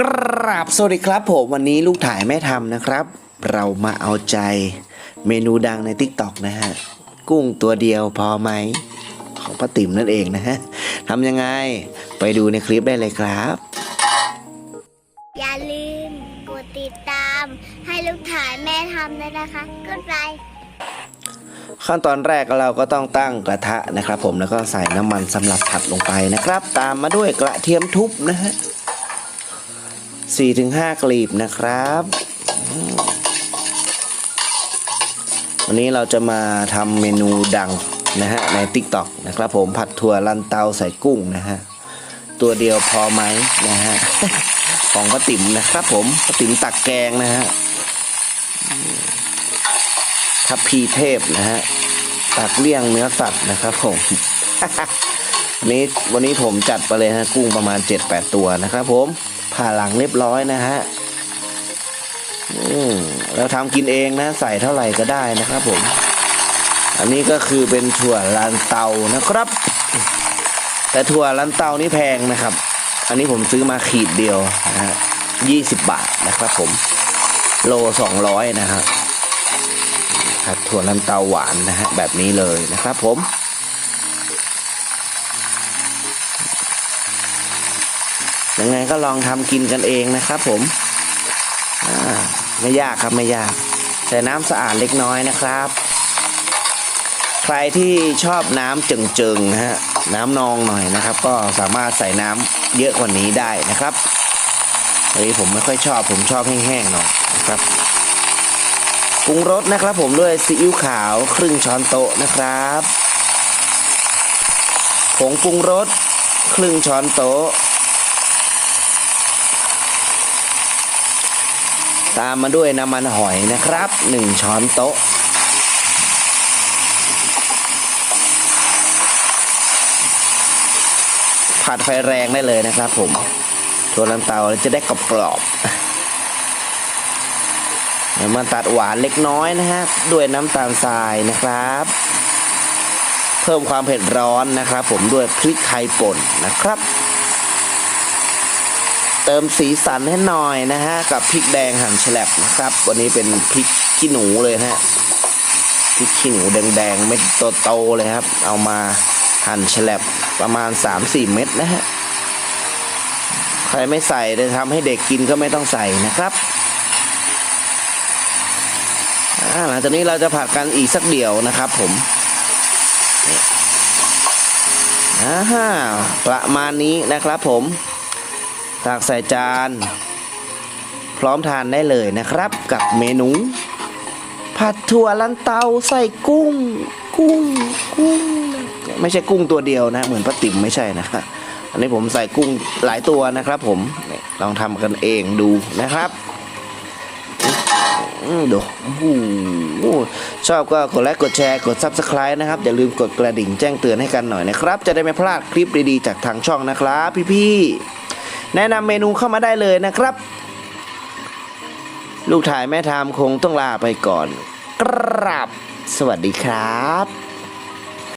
กราบสวัสดีครับผมวันนี้ลูกถ่ายแม่ทำนะครับ เรามาเอาใจเมนูดังใน t ิ k t o k นะฮะ กุ้งตัวเดียวพอไหมของป้าติ๋มนั่นเองนะฮะทำยังไงไปดูในคลิปได้เลยครับ อย่าลืมกดติดตามให้ลูกถ่ายแม่ทำด้วยนะคะกดไลค์ขั้นตอนแรกเราก็ต้องตั้งกระทะนะครับ ผมแล้วก็ใส่น้ำมันสำหรับผัดลงไปนะครับ ตามมาด้วยกระเทียมทุบนะฮะ 4-5 กลีบนะครับ วันนี้เราจะมาทำเมนูดังนะฮะใน TikTok นะครับผมผัดถั่วลันเตาใส่กุ้งนะฮะ ตัวเดียวพอไหมนะฮะ ของป้าติ๋มนะครับผมป้าติ๋มตักแกงนะฮะทัพพีเทพนะฮะตักเลี่ยงเนื้อสัตว์นะครับผมวันนี้วันนี้ผมจัดไปเลยฮะกุ้งประมาณ 7-8 ตัวนะครับผม ผ่าหลังเรียบร้อยนะฮะเราทำกินเองนะ ใส่เท่าไหร่ก็ได้นะครับผม อันนี้ก็คือเป็นถั่วลันเตานะครับ แต่ถั่วลันเตานี่แพงนะครับ อันนี้ผมซื้อมาขีดเดียวนะฮะยี่สิบบาทนะครับผม โลสองร้อยนะฮะครับถั่วลันเตาหวานนะฮะแบบนี้เลยนะครับผม ยังไงก็ลองทำกินกันเองนะครับผมไม่ยากครับไม่ยากใส่น้ำสะอาดเล็กน้อยนะครับ ใครที่ชอบน้ำเจิงๆนะฮะน้ำนองหน่อยนะครับ ก็สามารถใส่น้ำเยอะกว่านี้ได้นะครับเฮ้ยผมไม่ค่อยชอบผมชอบแห้งๆหน่อยนะครับปรุงรสนะครับผมด้วยซีอิ๊วขาวครึ่งช้อนโต๊ะนะครับผงปรุงรสครึ่งช้อนโต๊ะ ตามมาด้วยน้ำมันหอยนะครับหนึ่งช้อนโต๊ะ ผัดไฟแรงได้เลยนะครับผมถั่วลันเตาจะได้กรอบๆเดี๋ยวมาตัดหวานเล็กน้อยนะฮะด้วยน้ำตาลทรายนะครับ เพิ่มความเผ็ดร้อนนะครับ ผมด้วยพริกไทยป่นนะครับ เติมสีสันให้หน่อยนะฮะ กับพริกแดงหั่นแฉลบนะครับ วันนี้เป็นพริกขี้หนูเลยฮะพริกขี้หนูแดงๆเม็ดโตๆเลยครับ เอามาหั่นแฉลบประมาณ 3-4 เม็ดนะฮะใครไม่ใส่จะทำให้เด็กกินก็ไม่ต้องใส่นะครับหลังจากนี้เราจะผัดกันอีกสักเดียวนะครับผมอ่าฮะประมาณนี้นะครับผม ตักใส่จาน พร้อมทานได้เลยนะครับ กับเมนู ผัดถั่วลันเตาใส่กุ้ง กุ้ง กุ้ง ไม่ใช่กุ้งตัวเดียวนะ เหมือนป้าติ๋มไม่ใช่นะอันนี้ผมใส่กุ้งหลายตัวนะครับผมลองทำกันเองดูนะครับดูชอบก็กดไลค์กดแชร์กด Subscribe นะครับ อย่าลืมกดกระดิ่งแจ้งเตือนให้กันหน่อยนะครับ จะได้ไม่พลาดคลิปดีๆ จากทางช่องนะครับพี่ๆ แนะนำเมนูเข้ามาได้เลยนะครับ ลูกถ่ายแม่ทามคงต้องลาไปก่อน กราบ สวัสดีครับ